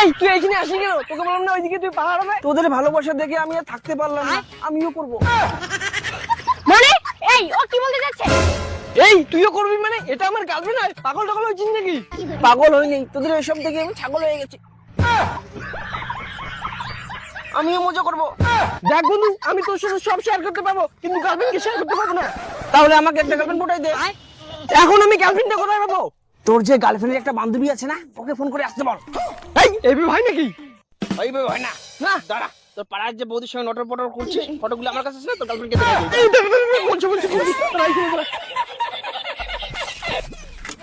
এই তুই এখানে আসি কেন? তোকে বললাম না ওইদিকে তুই পাহাড় হবে? তোদের ভালোবাসা দেখে আমি আর থাকতে পারলাম না। আমিও করব। মানে? এই ও কি বলতে যাচ্ছে এই তুইও করবি মানে? এটা আমার গার্লফ্রেন্ড পাগল টাগল হয়েছিস নাকি? পাগল হইনি। তোদের এসব দেখে আমি ছাগল হয়ে গেছি। আমিও মজা করব। দেখ বন্ধু আমি তোর সাথে সব শেয়ার করতে পারব কিন্তু গার্লফ্রেন্ডকে শেয়ার করতে পারব না। তাহলে আমাকে একটা গার্লফ্রেন্ড ফোটাই দে। এখন আমি গার্লফ্রেন্ডটা কোথায় পাবো? তোর যে গার্লফ্রেন্ডের একটা বান্ধবী আছে না ওকে ফোন করে আসতে বল। এই এবি ভাই নাকি? এইভাবে হয় না। না। দাঁড়া তোর পাড়ার যে বৌদির সঙ্গে নটর পটর করছে ফটোগুলো আমার কাছে আছে না? তোর গার্লফ্রেন্ডকে বলছি বলছি।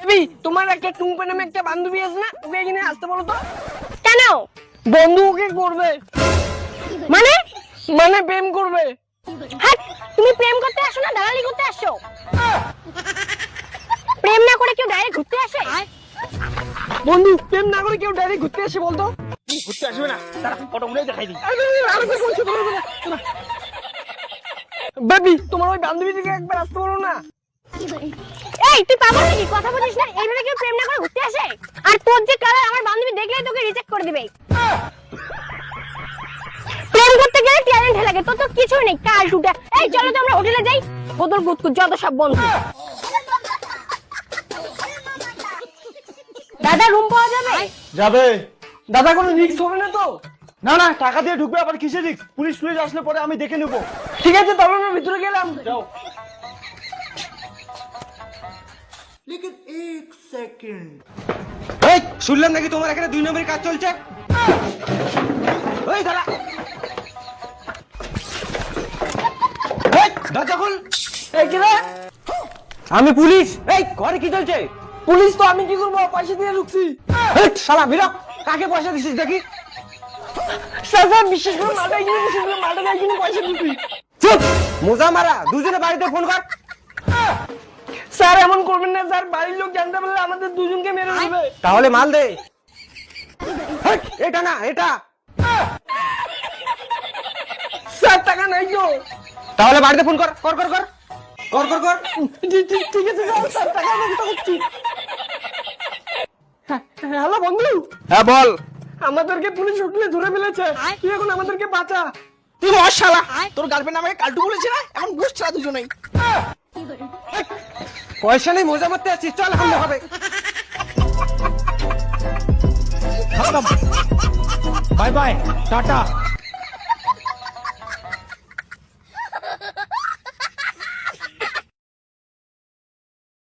এবি তোমার একটা টুম্পা নামে একটা বান্ধবী আছে না? ওকে এখানে আসতে বলো তো। কেন? বন্ধু ওকে করবে। মানে? মানে প্রেম করবে। বন্ধু প্রেম না করে কেউ ডাইরেক্ট ঘুরতে আসে বলতো? ঘুরতে আসবে না। দাঁড়া ফটোগুলোই দেখাই দিই। বেবি তোমার ওই বান্ধবীটিকে একবার আসতে বলো না? এই তুই পাগল নাকি? কথা বলিস না? এইভাবে কেউ প্রেম না করে ঘুরতে আসে? আর তোর যে কালার আমার বান্ধবী দেখলেই তোকে রিজেক্ট করে দিবে। প্রেম করতে গেলে ট্যালেন্ট লাগে তোর তো কিছু নেই। কাল টুটা এই চলো তো আমরা হোটেলে যাই। বোতল গুতকুত যত সব বন্ধু। দাদা রুম পাওয়া যাবে? যাবে। দাদা কোনো রিস্ক হবে না তো? না না টাকা দিয়ে ঢুকবে আবার কিসের রিস্ক পুলিশ পুলিশ আসলে পরে আমি দেখে নেব। ঠিক আছে তবে আমরা ভিতরে গেলাম। যাও। লেকিন এক সেকেন্ড এই শুনলাম নাকি তোমার এখানে দুই নম্বরের কাজ চলছে? ওই এই, দরজা খোল। এই কি রে? আমি পুলিশ। এই ঘরে কি চলছে? পুলিশ তো আমি কি করব? পয়সা দিয়ে ঢুকছি। শালা বিরা কাকে পয়সা দিছিস দেখি? বিশেষ করে বিশেষ করে এখানে পয়সা চুপ! মোজা মারা দুজনে বাড়িতে ফোন কর। স্যার এমন করবেন না স্যার বাড়ির লোক জানতে পারলে আমাদের দুজনকে মেরে দেবে। তাহলে মাল দে। এটা না এটা। স্যার টাকা নাই তো। তাহলে বাড়িতে ফোন কর কর কর কর। কর কর কর ঠিক আছে টাকা করছি হ্যাঁ, হ্যালো বন্ধু। হ্যাঁ বল। আমাদেরকে পুলিশ হোটেলে ধরে ফেলেছে। তুই এখন আমাদেরকে বাঁচা। তুই মর শালা। তোর গার্লফ্রেন্ড আমাকে কালটু বলেছে না? এখন বুঝ ছাড়া দুজনেই। পয়সা নেই মজা মারতে আছিস। চল হামলা হবে। Bye bye. টাটা।